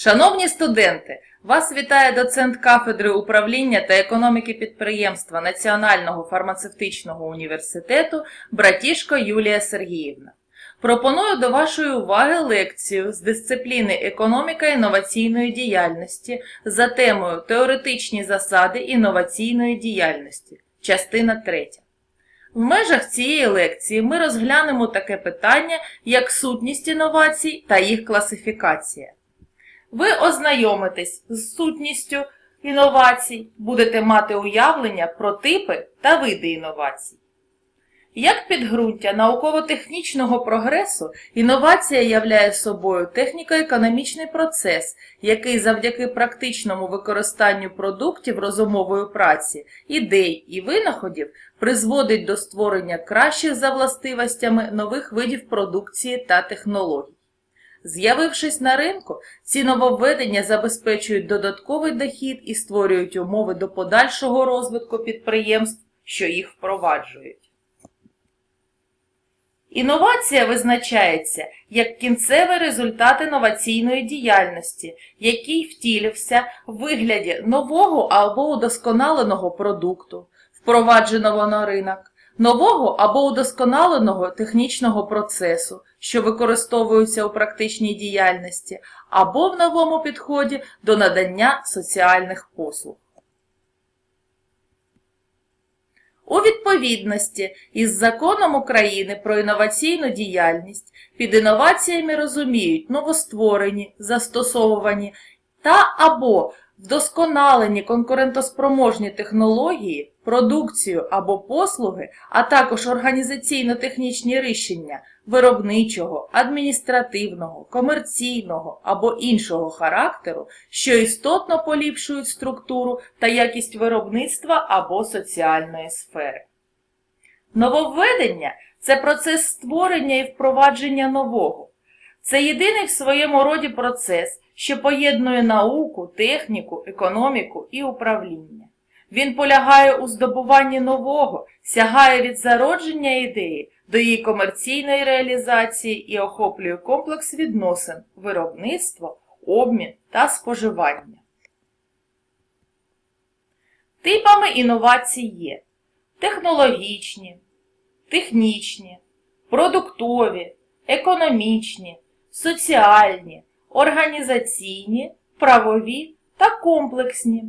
Шановні студенти, вас вітає доцент кафедри управління та економіки підприємства Національного фармацевтичного університету Братішко Юлія Сергіївна. Пропоную до вашої уваги лекцію з дисципліни економіка інноваційної діяльності за темою Теоретичні засади інноваційної діяльності, частина 3. В межах цієї лекції ми розглянемо таке питання, як сутність інновацій та їх класифікація. Ви ознайомитесь з сутністю інновацій, будете мати уявлення про типи та види інновацій. Як підґрунтя науково-технічного прогресу, інновація являє собою техніко-економічний процес, який завдяки практичному використанню продуктів розумової праці, ідей і винаходів призводить до створення кращих за властивостями нових видів продукції та технологій. З'явившись на ринку, ці нововведення забезпечують додатковий дохід і створюють умови до подальшого розвитку підприємств, що їх впроваджують. Інновація визначається як кінцевий результат інноваційної діяльності, який втілився в вигляді нового або удосконаленого продукту, впровадженого на ринок, нового або удосконаленого технічного процесу, що використовується у практичній діяльності, або в новому підході до надання соціальних послуг. У відповідності із Законом України про інноваційну діяльність під інноваціями розуміють новостворені, застосовувані та або вдосконалені конкурентоспроможні технології, продукцію або послуги, а також організаційно-технічні рішення виробничого, адміністративного, комерційного або іншого характеру, що істотно поліпшують структуру та якість виробництва або соціальної сфери. Нововведення це процес створення і впровадження нового. Це єдиний в своєму роді процес, що поєднує науку, техніку, економіку і управління. Він полягає у здобуванні нового, сягає від зародження ідеї до її комерційної реалізації і охоплює комплекс відносин, виробництво, обмін та споживання. Типами інновацій є технологічні, технічні, продуктові, економічні, соціальні, організаційні, правові та комплексні.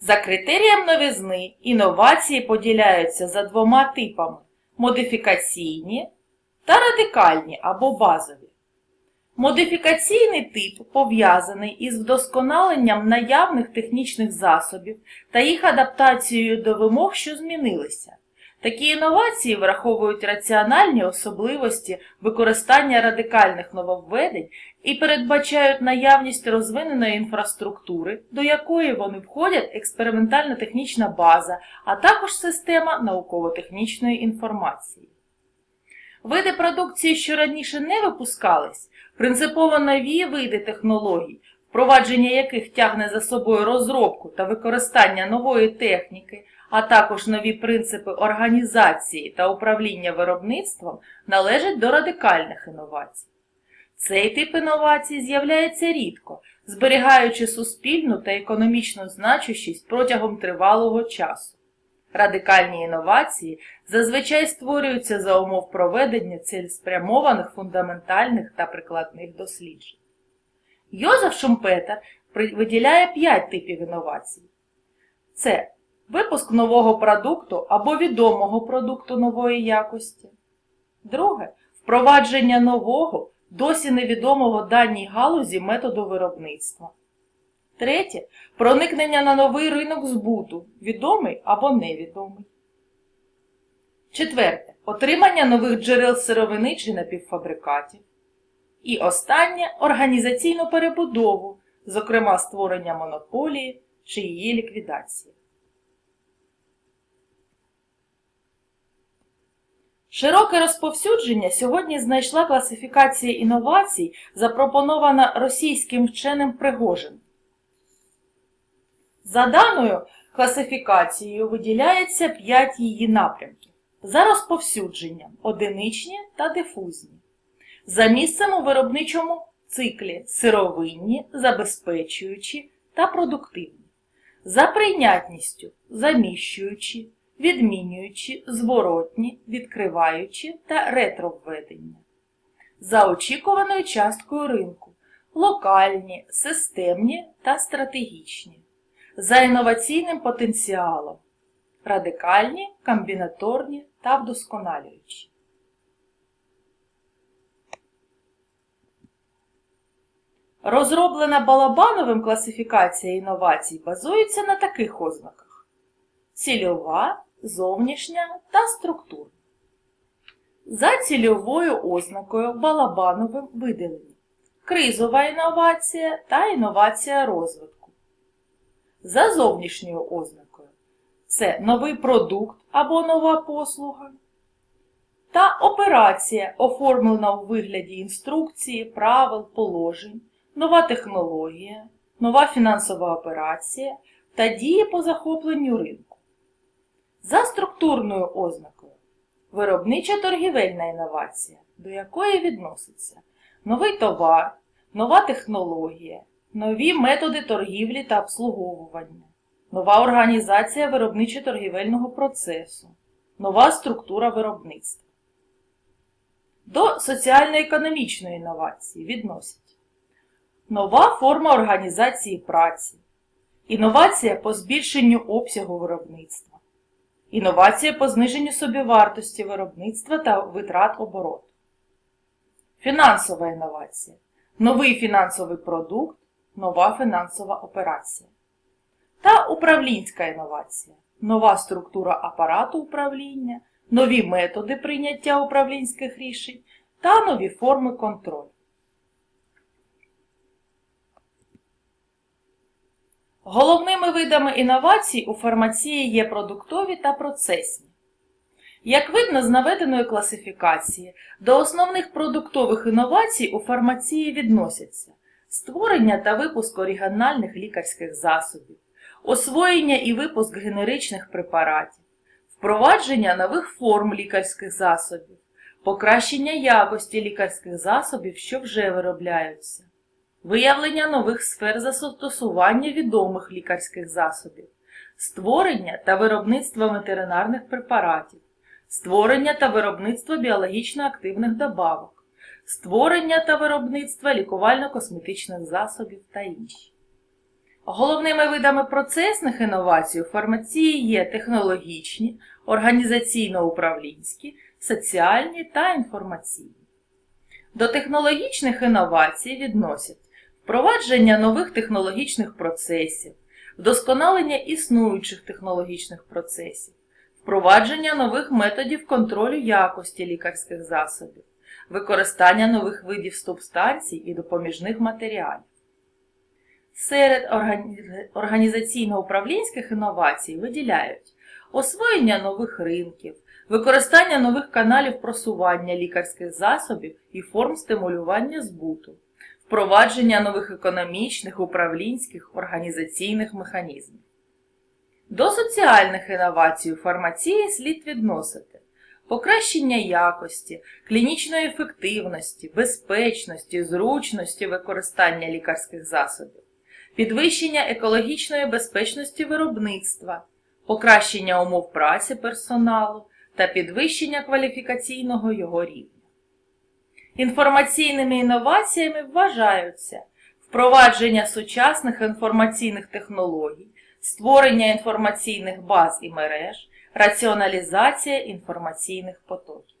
За критерієм новизни інновації поділяються за двома типами модифікаційні та радикальні або базові. Модифікаційний тип пов'язаний із вдосконаленням наявних технічних засобів та їх адаптацією до вимог, що змінилися. Такі інновації враховують раціональні особливості використання радикальних нововведень і передбачають наявність розвиненої інфраструктури, до якої вони входять експериментально-технічна база, а також система науково-технічної інформації. Види продукції, що раніше не випускались, принципово нові види технологій, впровадження яких тягне за собою розробку та використання нової техніки, а також нові принципи організації та управління виробництвом, належать до радикальних інновацій. Цей тип інновацій з'являється рідко, зберігаючи суспільну та економічну значущість протягом тривалого часу. Радикальні інновації зазвичай створюються за умов проведення цілеспрямованих фундаментальних та прикладних досліджень. Йозеф Шумпетер виділяє 5 типів інновацій. Це випуск нового продукту або відомого продукту нової якості. Друге впровадження нового, досі невідомого даній галузі методу виробництва. Третє проникнення на новий ринок збуту, відомий або невідомий. Четверте отримання нових джерел сировини чи напівфабрикатів. І останнє організаційну перебудову, зокрема створення монополії чи її ліквідації. Широке розповсюдження сьогодні знайшла класифікація інновацій, запропонована російським вченим Пригожин. За даною класифікацією виділяється 5 її напрямків за розповсюдженням одиничні та дифузні. за місцем у виробничому циклі сировинні, забезпечуючі та продуктивні, за прийнятністю заміщуючі, відмінюючи, зворотні, відкриваючи та ретровведення. За очікуваною часткою ринку локальні, системні та стратегічні, за інноваційним потенціалом, радикальні, комбінаторні та вдосконалюючі. Розроблена Балабановим класифікація інновацій базується на таких ознаках: цільова, зовнішня та структурна. За цільовою ознакою Балабановим виділені кризова інновація та інновація розвитку. За зовнішньою ознакою це новий продукт або нова послуга. Та операція, оформлена у вигляді інструкції, правил, положень, нова технологія, нова фінансова операція та дії по захопленню ринку. За структурною ознакою виробнича торгівельна інновація, до якої відноситься новий товар, нова технологія, нові методи торгівлі та обслуговування, нова організація виробничо-торгівельного процесу, нова структура виробництва. До соціально-економічної інновації відносять нова форма організації праці, інновація по збільшенню обсягу виробництва, інновація по зниженню собівартості виробництва та витрат обороту, фінансова інновація, новий фінансовий продукт, нова фінансова операція. Та управлінська інновація, нова структура апарату управління, нові методи прийняття управлінських рішень та нові форми контролю. Головними видами інновацій у фармації є продуктові та процесні. Як видно з наведеної класифікації, до основних продуктових інновацій у фармації відносяться створення та випуск оригінальних лікарських засобів, освоєння і випуск генеричних препаратів, впровадження нових форм лікарських засобів, покращення якості лікарських засобів, що вже виробляються, виявлення нових сфер застосування відомих лікарських засобів, створення та виробництво ветеринарних препаратів, створення та виробництво біологічно активних добавок, створення та виробництво лікувально-косметичних засобів та інші. Головними видами процесних інновацій у фармації є технологічні, організаційно-управлінські, соціальні та інформаційні. До технологічних інновацій відносять впровадження нових технологічних процесів, вдосконалення існуючих технологічних процесів, впровадження нових методів контролю якості лікарських засобів, використання нових видів субстанцій і допоміжних матеріалів. Серед організаційно-управлінських інновацій виділяють освоєння нових ринків, використання нових каналів просування лікарських засобів і форм стимулювання збуту, впровадження нових економічних, управлінських, організаційних механізмів. До соціальних інновацій у фармації слід відносити покращення якості, клінічної ефективності, безпечності, зручності використання лікарських засобів, підвищення екологічної безпечності виробництва, покращення умов праці персоналу та підвищення кваліфікаційного його рівня. Інформаційними інноваціями вважаються впровадження сучасних інформаційних технологій, створення інформаційних баз і мереж, раціоналізація інформаційних потоків.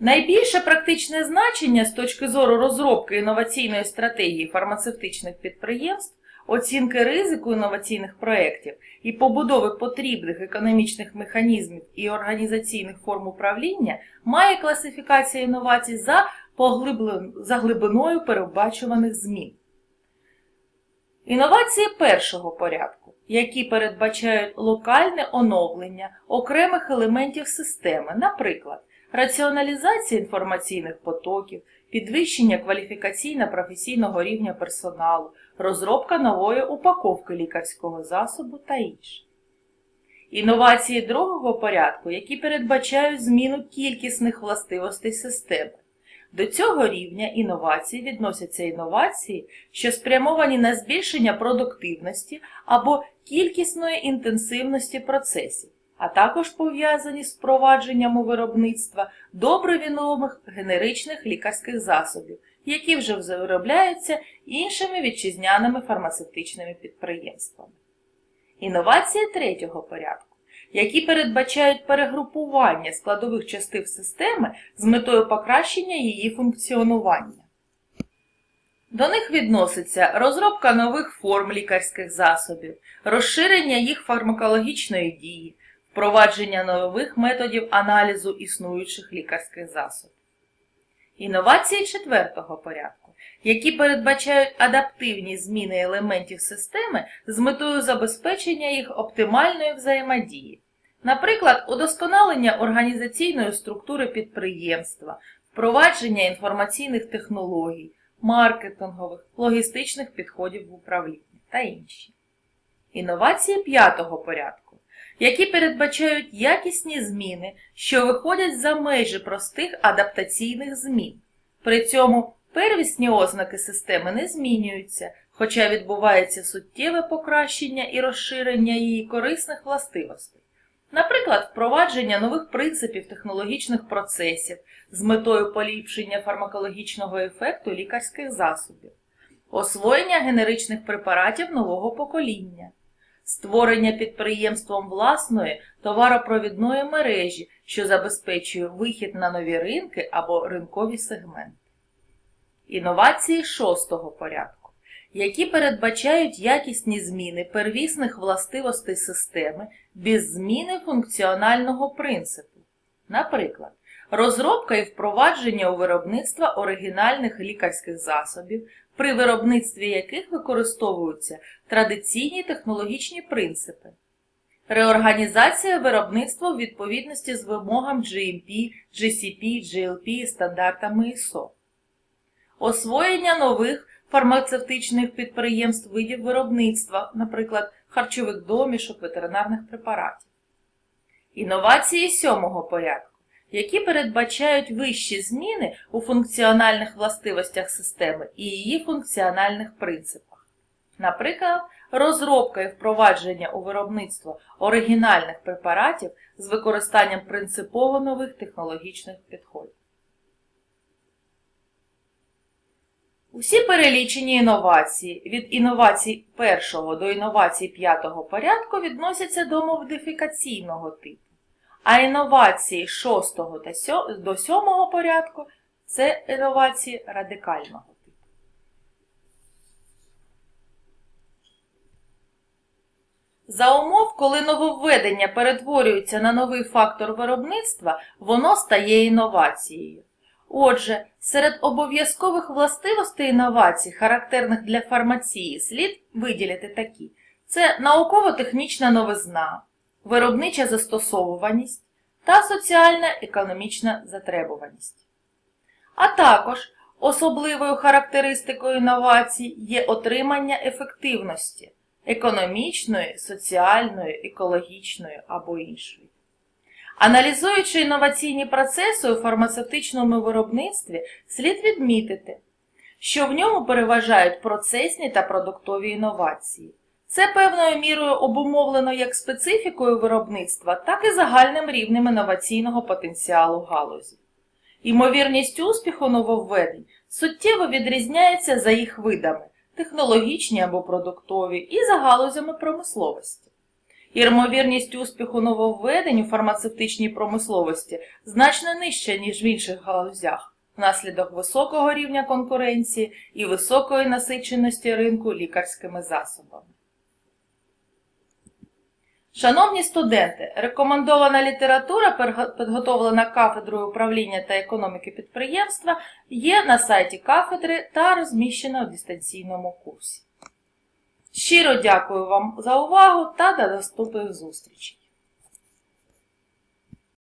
Найбільше практичне значення з точки зору розробки інноваційної стратегії фармацевтичних підприємств, оцінки ризику інноваційних проєктів і побудови потрібних економічних механізмів і організаційних форм управління має класифікація інновацій за, поглиблен- за глибиною передбачуваних змін. Інновації першого порядку, які передбачають локальне оновлення окремих елементів системи, наприклад, раціоналізація інформаційних потоків, підвищення кваліфікаційно-професійного рівня персоналу, розробка нової упаковки лікарського засобу та інше. Інновації другого порядку, які передбачають зміну кількісних властивостей системи, До цього рівня інновацій відносяться інновації, що спрямовані на збільшення продуктивності або кількісної інтенсивності процесів, а також пов'язані з впровадженням у виробництва добре відомих генеричних лікарських засобів, які вже виробляються іншими вітчизняними фармацевтичними підприємствами. Інновації третього порядку які передбачають перегрупування складових частин системи з метою покращення її функціонування. До них відноситься розробка нових форм лікарських засобів, розширення їх фармакологічної дії, впровадження нових методів аналізу існуючих лікарських засобів. Інновації четвертого порядку, які передбачають адаптивні зміни елементів системи з метою забезпечення їх оптимальної взаємодії, наприклад, удосконалення організаційної структури підприємства, впровадження інформаційних технологій, маркетингових, логістичних підходів в управлінні та інші. Інновації п'ятого порядку, які передбачають якісні зміни, що виходять за межі простих адаптаційних змін. При цьому первісні ознаки системи не змінюються, хоча відбувається суттєве покращення і розширення її корисних властивостей. Наприклад, впровадження нових принципів технологічних процесів з метою поліпшення фармакологічного ефекту лікарських засобів, освоєння генеричних препаратів нового покоління, створення підприємством власної товаропровідної мережі, що забезпечує вихід на нові ринки або ринкові сегменти. Інновації шостого порядку, які передбачають якісні зміни первісних властивостей системи без зміни функціонального принципу. Наприклад, розробка і впровадження у виробництва оригінальних лікарських засобів, при виробництві яких використовуються традиційні технологічні принципи, реорганізація виробництва в відповідності з вимогам GMP, GCP, GLP і стандартами ISO, освоєння нових фармацевтичних підприємств видів виробництва, наприклад, харчових домішок, ветеринарних препаратів. Інновації сьомого порядку, які передбачають вищі зміни у функціональних властивостях системи і її функціональних принципах. Наприклад, розробка і впровадження у виробництво оригінальних препаратів з використанням принципово нових технологічних підходів. Усі перелічені інновації від інновацій першого до інновацій п'ятого порядку відносяться до модифікаційного типу, а інновації шостого та сьо- до сьомого порядку це інновації радикального типу. За умов, коли нововведення перетворюється на новий фактор виробництва, воно стає інновацією. Отже, серед обов'язкових властивостей інновацій, характерних для фармації, слід виділити такі: це науково-технічна новизна, виробнича застосовуваність та соціальна економічна затребуваність. А також особливою характеристикою інновацій є отримання ефективності економічної, соціальної, екологічної або іншої. Аналізуючи інноваційні процеси у фармацевтичному виробництві, слід відмітити, що в ньому переважають процесні та продуктові інновації. Це певною мірою обумовлено як специфікою виробництва, так і загальним рівнем інноваційного потенціалу галузі. Ймовірність успіху нововведень суттєво відрізняється за їх видами технологічні або продуктові і за галузями промисловості. Ймовірність успіху нововведень у фармацевтичній промисловості значно нижча, ніж в інших галузях, внаслідок високого рівня конкуренції і високої насиченості ринку лікарськими засобами. Шановні студенти, рекомендована література, підготовлена кафедрою управління та економіки підприємства, є на сайті кафедри та розміщена у дистанційному курсі. Щиро дякую вам за увагу та до наступних зустрічей!